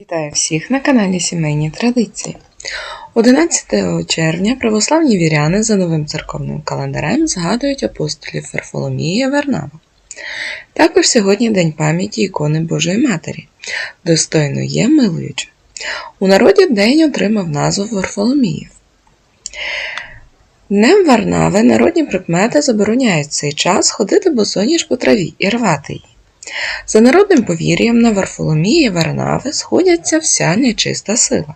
Вітаю всіх на каналі Сімейні Традиції. 11 червня православні віряни за новим церковним календарем згадують апостолів Варфоломія і Варнава. Також сьогодні День пам'яті ікони Божої Матері, достойно є милуючи. У народі день отримав назву Варфоломіїв. Днем Варнави народні прикмети забороняють цей час ходити босоніж по траві і рвати її. За народним повір'ям на Варфоломії Варнави сходяться вся нечиста сила.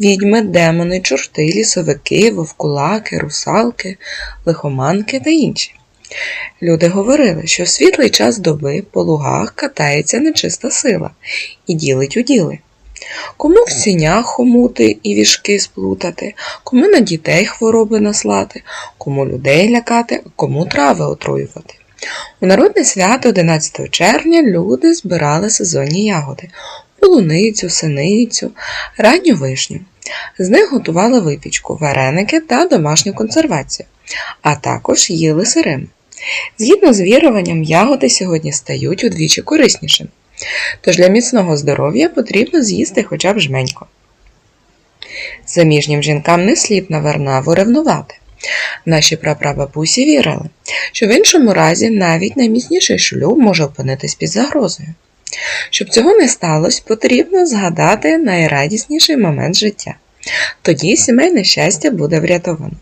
Відьми, демони, чорти, лісовики, вовкулаки, русалки, лихоманки та інші. Люди говорили, що в світлий час доби по лугах катається нечиста сила і ділить уділи. Кому в сінях хомути і вішки сплутати, кому на дітей хвороби наслати, кому людей лякати, кому трави отруювати. У народне свято 11 червня люди збирали сезонні ягоди полуницю, синицю, ранню вишню. З них готували випічку, вареники та домашню консервацію, а також їли сирими. Згідно з віруванням, ягоди сьогодні стають удвічі кориснішими. Тож для міцного здоров'я потрібно з'їсти хоча б жменько. Заміжнім жінкам не слід на Варнаву ревнувати. Наші прапрабабусі вірили, що в іншому разі навіть найміцніший шлюб може опинитись під загрозою. Щоб цього не сталося, потрібно згадати найрадісніший момент життя. Тоді сімейне щастя буде врятовано.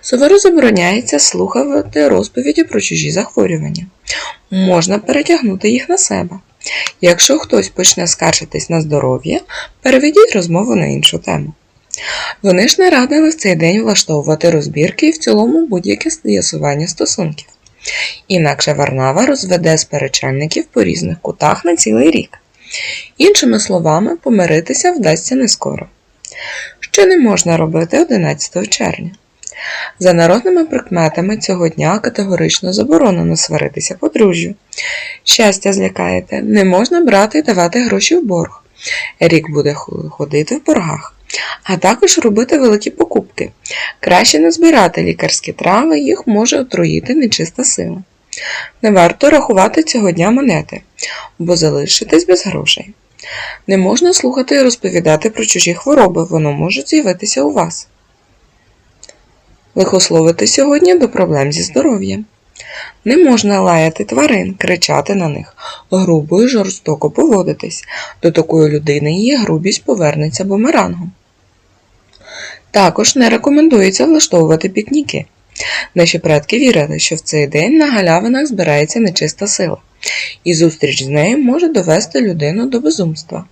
Суворо забороняється слухати розповіді про чужі захворювання. Можна перетягнути їх на себе. Якщо хтось почне скаржитись на здоров'я, переведіть розмову на іншу тему. Вони ж не радили в цей день влаштовувати розбірки і в цілому будь-яке з'ясування стосунків. Інакше Варнава розведе сперечальників по різних кутах на цілий рік. Іншими словами, помиритися вдасться не скоро. Що не можна робити 11 червня? За народними прикметами цього дня категорично заборонено сваритися подружжю. Щастя злякаєте, не можна брати і давати гроші в борг. Рік буде ходити в боргах а також робити великі покупки. Краще не збирати лікарські трави, їх може отруїти нечиста сила. Не варто рахувати цього дня монети, бо залишитесь без грошей. Не можна слухати і розповідати про чужі хвороби, воно може з'явитися у вас. Лихословити сьогодні до проблем зі здоров'ям. Не можна лаяти тварин, кричати на них, грубо і жорстоко поводитись. До такої людини її грубість повернеться бумерангом. Також не рекомендується влаштовувати пікніки. Наші предки вірили, що в цей день на галявинах збирається нечиста сила, і зустріч з нею може довести людину до безумства.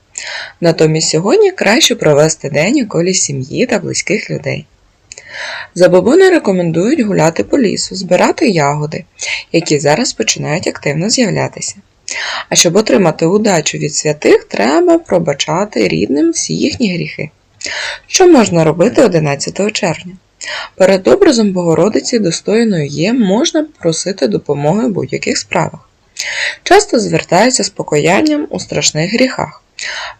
Натомість сьогодні краще провести день у колі сім'ї та близьких людей. Забобони рекомендують гуляти по лісу, збирати ягоди, які зараз починають активно з'являтися. А щоб отримати удачу від святих, треба пробачати рідним всі їхні гріхи. Що можна робити 11 червня? Перед образом Богородиці достойною є, можна просити допомоги в будь-яких справах. Часто звертаються з покаянням у страшних гріхах.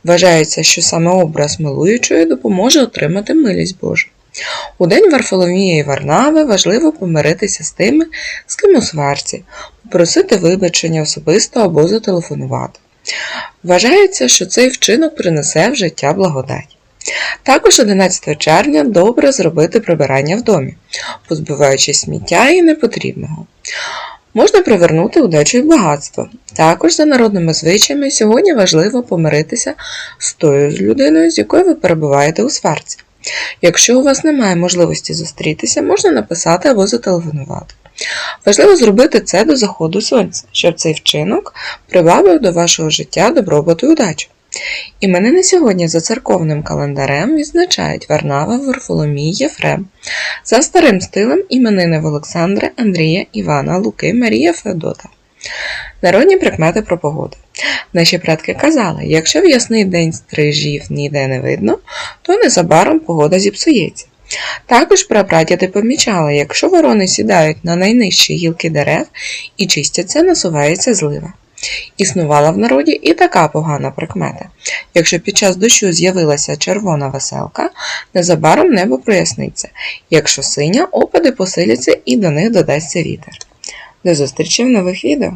Вважається, що саме образ милуючої допоможе отримати милість Божу. У день Варфоломія і Варнави важливо помиритися з тими, з ким у сварці, попросити вибачення особисто або зателефонувати. Вважається, що цей вчинок принесе в життя благодать. Також 11 червня добре зробити прибирання в домі, позбиваючись сміття і непотрібного. Можна привернути удачу і багатство. Також за народними звичаями сьогодні важливо помиритися з тою людиною, з якою ви перебуваєте у сварці. Якщо у вас немає можливості зустрітися, можна написати або зателефонувати. Важливо зробити це до заходу сонця, щоб цей вчинок прибавив до вашого життя добробуту і удачу. Іменини сьогодні за церковним календарем відзначають Варнава, Варфоломій, Єфрем. За старим стилем іменини в Олександра, Андрія, Івана, Луки, Марія Феодота. Народні прикмети про погоду. Наші предки казали, якщо в ясний день стрижів ніде не видно, то незабаром погода зіпсується. Також прапрадіди помічали, якщо ворони сідають на найнижчі гілки дерев і чистяться, насувається злива. Існувала в народі і така погана прикмета. Якщо під час дощу з'явилася червона веселка, незабаром небо проясниться. Якщо синя, опади посиляться і до них додасться вітер. До зустрічі в нових відео!